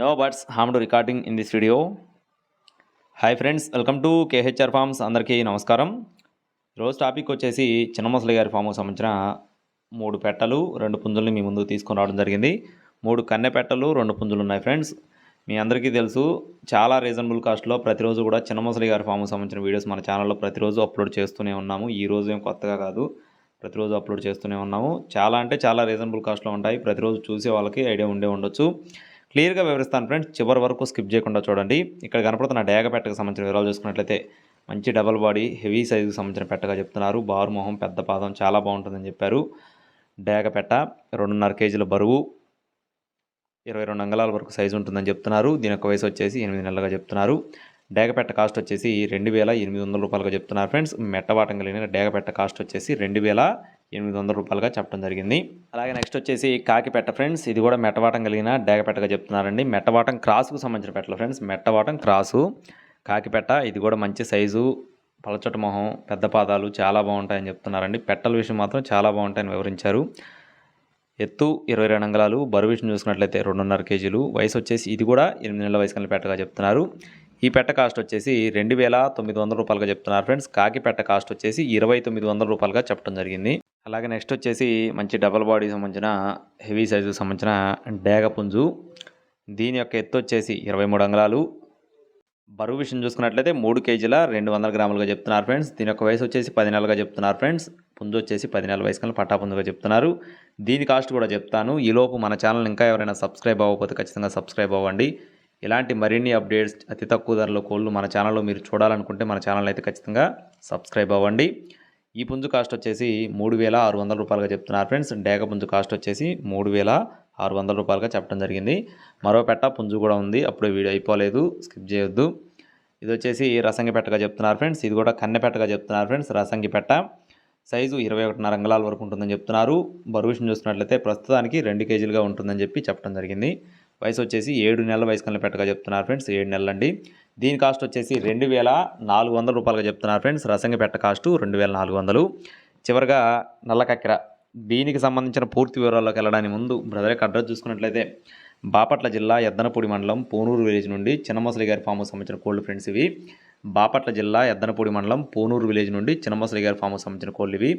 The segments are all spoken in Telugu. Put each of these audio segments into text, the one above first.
No buts హామ్డ్ recording in this video hi friends welcome to KHR farms అందరికీ నమస్కారం. రోజు టాపిక్ వచ్చేసి చిన్నమసలి గారి ఫామ్కు సంబంధించిన మూడు పెట్టలు రెండు పుంజుల్ని మీ ముందుకు తీసుకుని రావడం జరిగింది. మూడు కన్నె పెట్టలు రెండు పుంజులు ఉన్నాయి ఫ్రెండ్స్ మీ అందరికీ తెలుసు చాలా రీజనబుల్ కాస్ట్లో ప్రతిరోజు కూడా చిన్నమసలి గారి ఫామ్కి సంబంధించిన వీడియోస్ మన ఛానల్లో ప్రతిరోజు అప్లోడ్ చేస్తూనే ఉన్నాము. ఈ రోజు ఏం కొత్తగా కాదు ప్రతిరోజు అప్లోడ్ చేస్తూనే ఉన్నాము. చాలా అంటే చాలా రీజనబుల్ కాస్ట్లో ఉంటాయి. ప్రతిరోజు చూసే వాళ్ళకి ఐడియా ఉండే ఉండొచ్చు. క్లియర్గా వివరిస్తాను ఫ్రెండ్స్. చివరి వరకు స్కిప్ చేయకుండా చూడండి. ఇక్కడ కనపడుతున్న డేగ పెట్టకు సంబంధించిన వివరాలు చూసుకున్నట్లయితే మంచి డబల్ బాడీ హెవీ సైజుకి సంబంధించిన పెట్టగా చెప్తున్నారు. బారు మొహం పెద్ద పాదం చాలా బాగుంటుందని చెప్పారు. డేగ పెట్ట రెండున్నర కేజీల బరువు ఇరవై రెండు అంగళాల వరకు సైజు ఉంటుందని చెప్తున్నారు. దీని యొక్క వయసు వచ్చేసి ఎనిమిది నెలలుగా చెప్తున్నారు. డేగపెట్ట కాస్ట్ వచ్చేసి రెండు వేల ఎనిమిది వందల రూపాయలుగా చెప్తున్నారు ఫ్రెండ్స్. మెట్టవాటం కలిగిన డేగపెట్ట కాస్ట్ వచ్చేసి రెండు వేల ఎనిమిది వందల రూపాయలుగా చెప్పడం జరిగింది. అలాగే నెక్స్ట్ వచ్చేసి కాకిపెట్ట ఫ్రెండ్స్ ఇది కూడా మెట్టవాటం కలిగిన డేగపెట్టగా చెప్తున్నారండి. మెట్టవాటం క్రాస్కు సంబంధించిన పెట్టలు ఫ్రెండ్స్ మెట్టవాటం క్రాసు. కాకిపెట్ట ఇది కూడా మంచి సైజు పలచట మొహం పెద్ద పాదాలు చాలా బాగుంటాయని చెప్తున్నారండి. పెట్టల విషయం మాత్రం చాలా బాగుంటాయని వివరించారు. ఎత్తు ఇరవై రెండు అంగళాలు బరువు విషయం చూసుకున్నట్లయితే రెండున్నర కేజీలు. వయసు వచ్చేసి ఇది కూడా ఎనిమిది నెలల వయసు కలిగిన పెట్టగా చెప్తున్నారు. ఈ పెట్ట కాస్ట్ వచ్చేసి రెండు వేల తొమ్మిది వందల రూపాయలుగా చెప్తున్నారు ఫ్రెండ్స్ కాకి పెట్ట కాస్ట్ వచ్చేసి ఇరవై తొమ్మిది వందల రూపాయలుగా చెప్పడం జరిగింది. అలాగే నెక్స్ట్ వచ్చేసి మంచి డబల్ బాడీ సంబంధించిన హెవీ సైజుకి సంబంధించిన డేగ పుంజు దీని యొక్క ఎత్తు వచ్చేసి ఇరవై మూడు అంగళాలు. బరువు విషయం చూసుకున్నట్లయితే మూడు కేజీల రెండు వందల గ్రాములుగా చెప్తున్నారు ఫ్రెండ్స్ దీని యొక్క వయసు వచ్చేసి పది నెలలుగా చెప్తున్నారు ఫ్రెండ్స్ పుంజు వచ్చేసి పది నెలల వయసు కన్నా పట్టా పుంజుగా చెప్తున్నారు. దీని కాస్ట్ కూడా చెప్తాను. ఈలోపు మన ఛానల్ ఇంకా ఎవరైనా సబ్స్క్రైబ్ అవ్వకపోతే ఖచ్చితంగా సబ్స్క్రైబ్ అవ్వండి. ఇలాంటి మరిన్ని అప్డేట్స్ అతి తక్కువ ధరలో కోళ్ళు మన ఛానల్లో మీరు చూడాలనుకుంటే మన ఛానల్ అయితే ఖచ్చితంగా సబ్స్క్రైబ్ అవ్వండి. ఈ పుంజు కాస్ట్ వచ్చేసి మూడు వేల ఆరు వందల రూపాయలుగా చెప్తున్నారు ఫ్రెండ్స్. డేగ పుంజు కాస్ట్ వచ్చేసి మూడు వేల ఆరు వందల రూపాయలుగా చెప్పడం జరిగింది. మరో పెట్ట పుంజు కూడా ఉంది. అప్పుడు వీడియో అయిపోలేదు. స్కిప్ చేయొద్దు. ఇది వచ్చేసి రసంగి పెట్టగా చెప్తున్నారు ఫ్రెండ్స్. ఇది కూడా కన్నె పెట్టగా చెప్తున్నారు ఫ్రెండ్స్. రసంగి పెట్ట. సైజు ఇరవై ఒకటిన్నర అంగళాల వరకు ఉంటుందని చెప్తున్నారు. బరువు విషయం ప్రస్తుతానికి రెండు కేజీలుగా ఉంటుందని చెప్పి చెప్పడం జరిగింది. వయసు వచ్చేసి ఏడు నెలల వయసు పెట్టగా చెప్తున్నారు ఫ్రెండ్స్ ఏడు నెలలండి. దీని కాస్ట్ వచ్చేసి రెండు వేల నాలుగు వందల రూపాయలుగా చెప్తున్నారు ఫ్రెండ్స్ రసంగి పెట్ట కాస్టు రెండు వేల నాలుగు వందలు. చివరిగా నల్లకక్కెర దీనికి సంబంధించిన పూర్తి వివరాల్లోకి వెళ్ళడానికి ముందు బ్రదర్ యొక్క అడ్రస్ చూసుకున్నట్లయితే బాపట్ల జిల్లా ఎద్దనపూడి మండలం పూనూరు విలేజ్ నుండి చిన్నమసలి గారి ఫామ్ సంబంధించిన కోల్డ్ ఫ్రెండ్స్ ఇవి. బాపట్ల జిల్లా ఎద్దనపూడి మండలం పూనూరు విలేజ్ నుండి చిన్నమసలి గారి ఫామ్ సంబంధించిన కోళ్ళు ఇవి.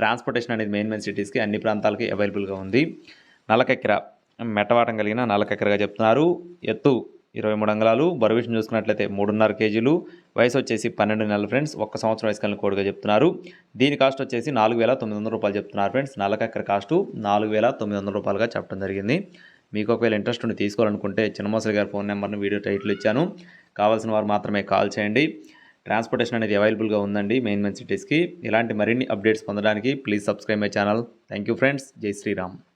ట్రాన్స్పోర్టేషన్ అనేది మెయిన్ మెయిన్ సిటీస్కి అన్ని ప్రాంతాలకి అవైలబుల్గా ఉంది. నల్లకెక్కెర మెట్టవాటం కలిగిన నల్లకెక్కరగా చెప్తున్నారు. ఎత్తు ఇరవై మూడు అంగళాలు బరువు విషయం చూసుకున్నట్లయితే మూడున్నర కేజీలు. వయసు వచ్చేసి పన్నెండు నెలలు ఫ్రెండ్స్ ఒక్క సంవత్సరం వయసు కలిగిన కోడిగా చెప్తున్నారు. దీని కాస్ట్ వచ్చేసి నాలుగు వేల తొమ్మిది వందల రూపాయలు చెప్తున్నారు ఫ్రెండ్స్. నల్లకక్కర కాస్టు నాలుగు వేల తొమ్మిది వందల రూపాయలుగా చెప్పడం జరిగింది. మీకు ఒకవేళ ఇంట్రెస్ట్ ఉండి తీసుకోవాలనుకుంటే చిన్నమోసరి గారి ఫోన్ నెంబర్ని వీడియో టైటిల్ ఇచ్చాను. కావాల్సిన వారు మాత్రమే కాల్ చేయండి. ట్రాన్స్పోర్టేషన్ అనేది అవైలబుల్గా ఉందండి మెయిన్ మెయిన్ సిటీస్కి. ఇలాంటి మరిన్ని అప్డేట్స్ పొందడానికి please subscribe my channel. Thank you friends. జై శ్రీరామ్.